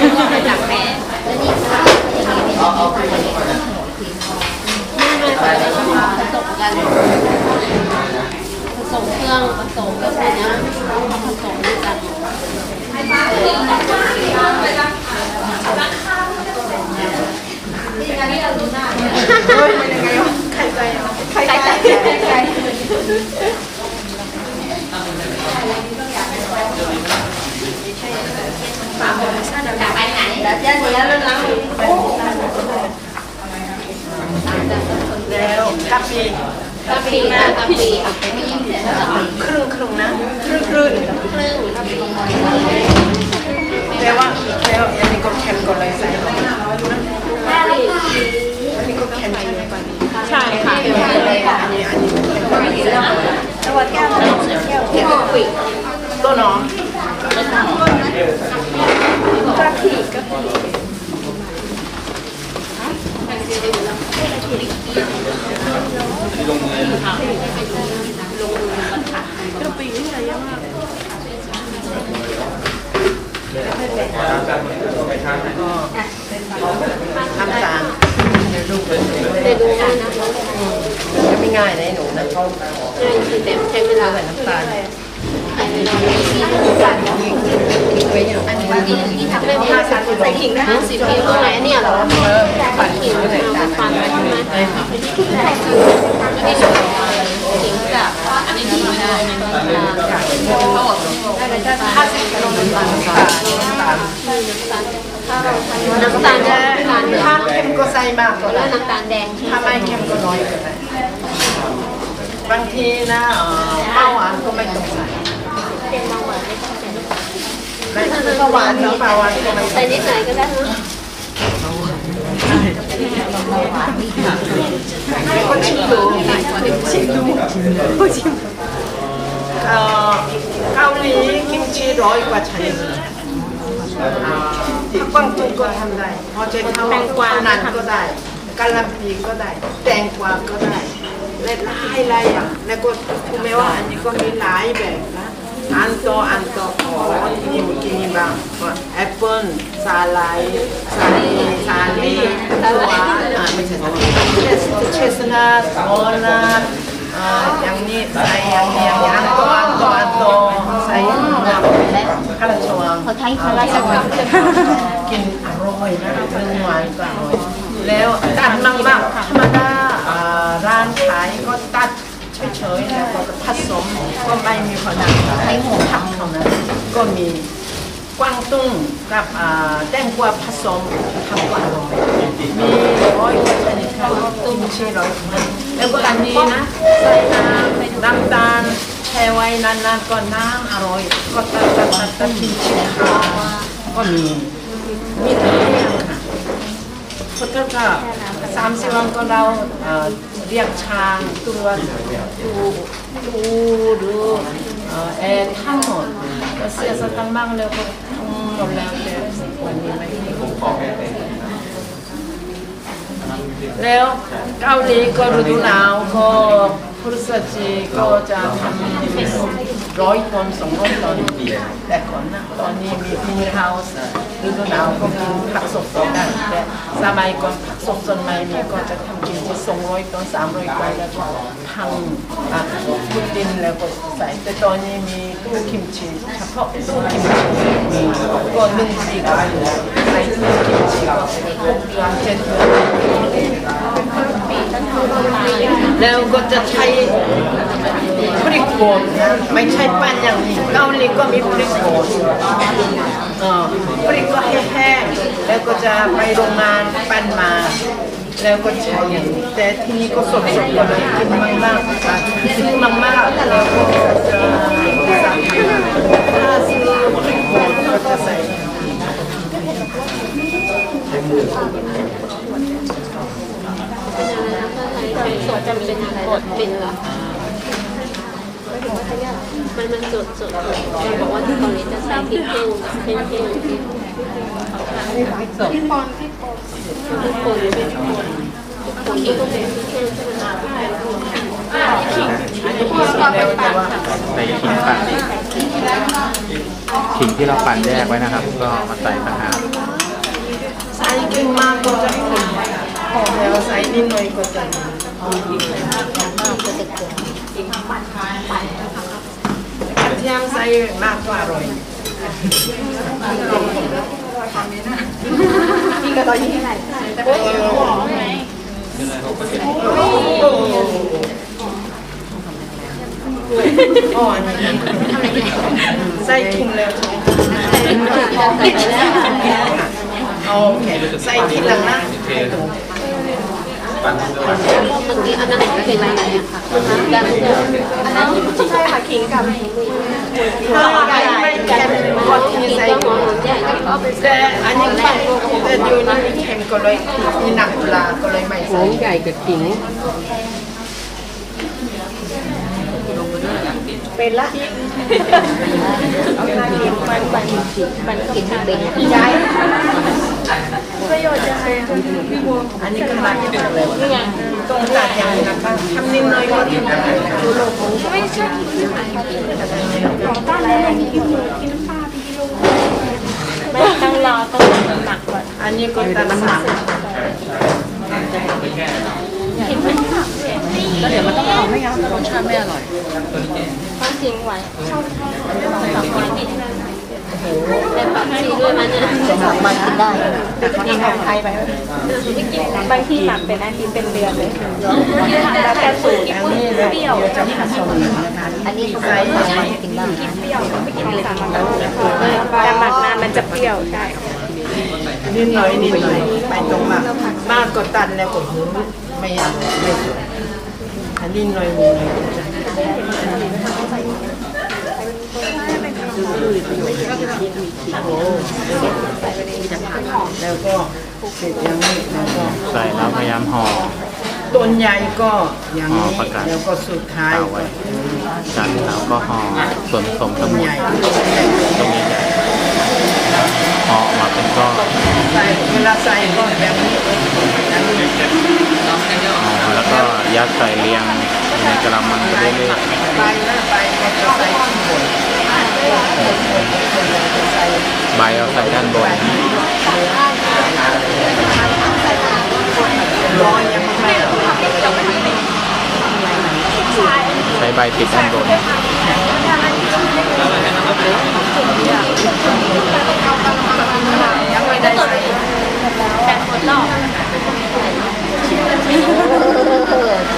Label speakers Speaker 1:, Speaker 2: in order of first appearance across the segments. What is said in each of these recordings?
Speaker 1: จะรู้มาจากแม่ไม่ไม่ค่ะแล้วก็ผสมกันผสมเครื่องผสมแบบนี้ผสมด้วยกัน
Speaker 2: ใครใจใครใจใครใจ แล้วกะปิ
Speaker 1: กะปินะกะปิ
Speaker 2: ครึ่งครึ่งนะครึ่งครึ่ง
Speaker 1: ครึ่งกะปิ
Speaker 2: แต่ว่าแล้วอันนี้ก็เค็มก็เลยใส่ลงอันนี้ก็เค็มเยอะกว่านี้
Speaker 1: ใช่ค่ะ
Speaker 2: อันนี้อันนี้มันเค็มกว่านี้
Speaker 1: แต่ว่าแก้วแก้วแก้วกะปิ
Speaker 2: ตัวน้องกะปิกะปิ กะปินี่อะไรเยอะมากน้ำตาล
Speaker 1: ได้ดูง่ายนะ
Speaker 2: จะไม่ง่ายนะหนูนะเขา
Speaker 1: ง่ายจริงแต่ใช้เวลา
Speaker 2: ใส่น้ำตาล
Speaker 1: ใช้เวลาไม่มีสั่น
Speaker 2: ไว้เนี่ยอันนี้
Speaker 1: ที่ทำได้ห้าสั่น ใส่ขิงนะสิบปีเท่าไหร่เนี่ยเหรอ
Speaker 2: ปั่น
Speaker 1: ขิง
Speaker 2: ไว้ไหน
Speaker 1: มา
Speaker 2: ตาล
Speaker 1: ฟันไว้ใช่ไหมอันนี้ขิงกับอันนี้ขิงไม่ได้น้ำตาล
Speaker 2: ห้าสิบกิโลน้ำตาลน้ำตาลน้ำตาล
Speaker 1: น้ำตาลน้ำตาล
Speaker 2: ถ้าเค็มก็ใส่มากก็
Speaker 1: แล้วน้ำตาลแดง
Speaker 2: ถ้าไม่เค็มก็น้อยก็ได้บางทีนะเอ่อเบาหวานก็ไม่ต้องใส่
Speaker 1: เป็นเบาหวานไม่ต้องใส่
Speaker 2: ไม่เบาหวานหรือเบาหวานไม่
Speaker 1: ใส่นิดหน่อยก็ได้นะ
Speaker 2: ก็ชิมดูชิมดูชิมเอ่อเกาหลีกิมจิร้อยกว่าชนิดอ่าถ้ากวางตุ้งก็ทำได้พอเจะเข้านันก็ได้กะหล่ำปีก็ได้ แตงกวาก็ได้และหลายหลายอย่างแล้วก็ถูกไหมว่าอันนี้ก็มีหลายแบบนะ อันโตอันโตขอที่นี่มันกินบ้างแอปเปิ้ลสาลายสาลีสาลีตัวอ่าไม่ใช่สาลีเชสนาทโอนาอ่าอย่างนี้ใส่อย่างนี้อย่างนี้อันโตอันโตอันโตใส่น้ำและข้าวชวง
Speaker 1: เขาใช้คาราชวัง
Speaker 2: กินอร่อยนะเรื่องหวานก็อร่อยแล้วตัดมากๆธรรมดาอ่าร้านขายก็ตัด เฉยๆแล้วก็ผสมก็ไม่มีผนังใช้หัวทำเท่านั้นก็มีกวางตุ้งกับอ่าแตงกวาผสมทำก็อร่อยมีร้อยกว่าชนิดค่ะตุ้งชีร้อยชนิดแล้วก็อันนี้นะใส่น้ำน้ำตาลแช่ไว้นานๆก็น้ำอร่อย ก็ตัดตัดตัดตัดชิ้นๆค่ะก็มีมีทุกอย่างค่ะพุทธก็สามสิบวันก็เรา เรียกช้างตัวดูดูดูเอ่อแอร์ทั้งหมดก็เสียสตังค์บ้างแล้วก็ทั้งหมดแล้วแต่วันนี้ไม่มีแล้วเกาหลีก็ฤดูหนาวก็ พฤศจิก็จะทำร้อยตนสองร้อยตนแต่ก่อนนะตอนนี้มีมินิเฮาส์ฤดูหนาวก็กินผักสดๆได้แต่สมัยก่อนผักสดๆไม่มีก็จะทำกินที่สองร้อยตนสามร้อยตนแล้วก็ทำอะพุดดินแล้วก็ใส่แต่ตอนนี้มีตู้คิมชีเฉพาะตู้คิมชีมีก็หนึ่งปีก็ใส่ตู้คิมชีก็หกเดือนเจ็ดเดือน แล้วก็จะใช้พริกป่นไม่ใช่ปั้นอย่างนี้เกาหลีก็มีพริกป่นพริกก็แห้งๆแล้วก็จะไปโรงงานปั้นมา แล้วก็ใช้อย่างนี้แต่ที่นี่ก็สดๆก็เลยกินมากๆอะซื้อมากๆแล้วก็จะสั่งถ้าซื้อพริกป่นก็จะใส่
Speaker 1: เป็นอะไรนะถ้าใช้สด จะเป็นอะไรนะเหรอมันมันสดสดบอกว่าที่เกาหลีจะใส่พริกแห้งแห้งแห้งพริก
Speaker 2: พริกสด
Speaker 1: ป่นพริกป่นพริกป่นพริกป่นนี่ก็เป็นพริกแห้งใช่ไหมคะ
Speaker 2: อันนี้พิเศษแล้วแต่ว่า
Speaker 3: ใส่ขิงปั่นขิงที่เราปั่นแยกไว้นะครับ ก็มาใส่ต่างหาก
Speaker 2: อันนี้กินมากก็จะขมแล้วใส่นิดหน่อยก็จะกระ เทียมใส่มากกว่าอร่อยอ๋ออันนี้ใส่ถุงแล้วใช่ไหมโอเคใส่ทีหลังนะ
Speaker 1: เมื่อกี้อันนั้นเป็นอะไรอะค่ะการเสิร์ฟอันนั้นใช่ค่ะขิงกับ
Speaker 2: ถ้าไก่ไม่แข็งก็ที
Speaker 1: ขิง
Speaker 2: ใส่
Speaker 1: ก็หอมใหญ่ก็เอาไป
Speaker 2: แต่อันนี้ปังแต่อยู่นี่เค็มก็เลยมีหนักปลาก็เลยไม่ใส่
Speaker 3: อมใหญ่กับขิง
Speaker 2: เป็นละ
Speaker 1: มันกินเป็น
Speaker 2: ย้าย ประโยชน์ยังไงอันนี้ก็มาจากเลยตรงตัดอย่างนั้นบ้างทำนิดหน่อยก็ทำได้ไม่ใช่ที่
Speaker 1: ไม่ต้องรอต้องหมักก่อน
Speaker 2: อันนี้ก็ตัดน้ำหนัก
Speaker 3: แล้วเดี๋ยวมันต้องเอาไม่งั้นรสชาติไม่อร่อย
Speaker 1: ต้องทิ้งไว้ แต่ผักชีด้วยมันเนี่ยสามารถกินได้
Speaker 3: แต่เขาทำไทยไป
Speaker 1: บางที่หมักเป็นอาทิตย์เป็นเดือนเลย
Speaker 2: แล้วแต่สูตรอันนี้เลยเดี๋ยวจะผสมนะคะ
Speaker 1: อันนี้
Speaker 2: ใส่
Speaker 1: กินได้แต่หมักนานมันจะเปรี้ยวใช่
Speaker 2: นิดหน่อยนิดหน่อยไปตรงมากมากก็ตัดแล้วก็หูไม่อยากไม่สวยอันนี้หน่อยนิดหน่อย คือมีประแล้วก็เสร็จอย่างนี้แล้วก็
Speaker 4: ใส่แล้วพยายามห่อ
Speaker 2: ต้นใหญ่ก็อย่างนี้แล้วก็สุดท้าย
Speaker 4: ไว้จากแล้วก็ห่อส่วนผสมทั้งหมดตรงนี้ใหญ่ห่อมาเป็นก้อน
Speaker 2: ใส่เวลาใส่ก็แบบนี้
Speaker 4: แล้วก็ยัดใส่เรียงในกระมังไปเรื่อย
Speaker 2: ใบนะใบก็จะใส่ข้างบน
Speaker 4: ใบเอาใส่ด้านบนใช้ใบติดด้านบน
Speaker 2: ยังไม่ได้ใส่
Speaker 1: แบ่งหมดรอบ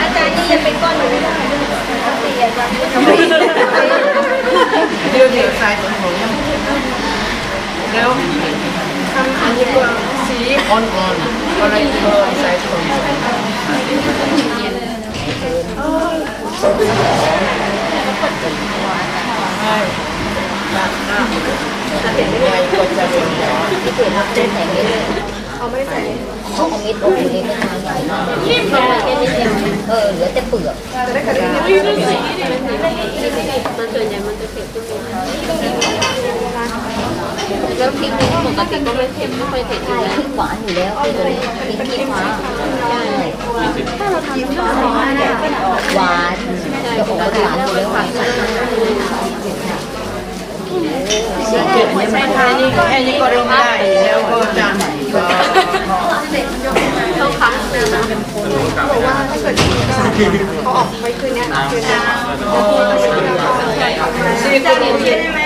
Speaker 1: อาจารย์นี่จะเป็นก้อนหนูไม่ได้
Speaker 2: เดี๋ยวเดี๋ยวใส่ตรงหัวแล้วทำอันนี้ก็สีอ่อนๆก็เลยเพิ่มใส่ตรงใส่ใช่แบบน้ำใหญ่ก็จะเป็นแบบ
Speaker 5: เอาไม่ใส่เขาเอาเม็ดออกอยู่ในกระถางใหญ่มากเออเหลือแต่เปลือก
Speaker 1: มันส่วนใหญ่มันจะเผ็ดทุกอย่าง แล้วพริกนี่ปกติก็ไม่เผ็ดไม่ค่อยเผ็ดอยู่
Speaker 5: ใช่
Speaker 1: แล้ว
Speaker 5: พริกหวานอยู่แล้วคือตัวนี้พริกขี้ฟ้าใช่หวานจะออกหวานอยู่แล้วหวานใส่
Speaker 2: เก็บไว้ไม่ทันนี่แค่นี้ก็ลงได้แล้วก็จะก็
Speaker 1: เขาคั้นนะ
Speaker 2: ซีฟู้ดซีฟู้ด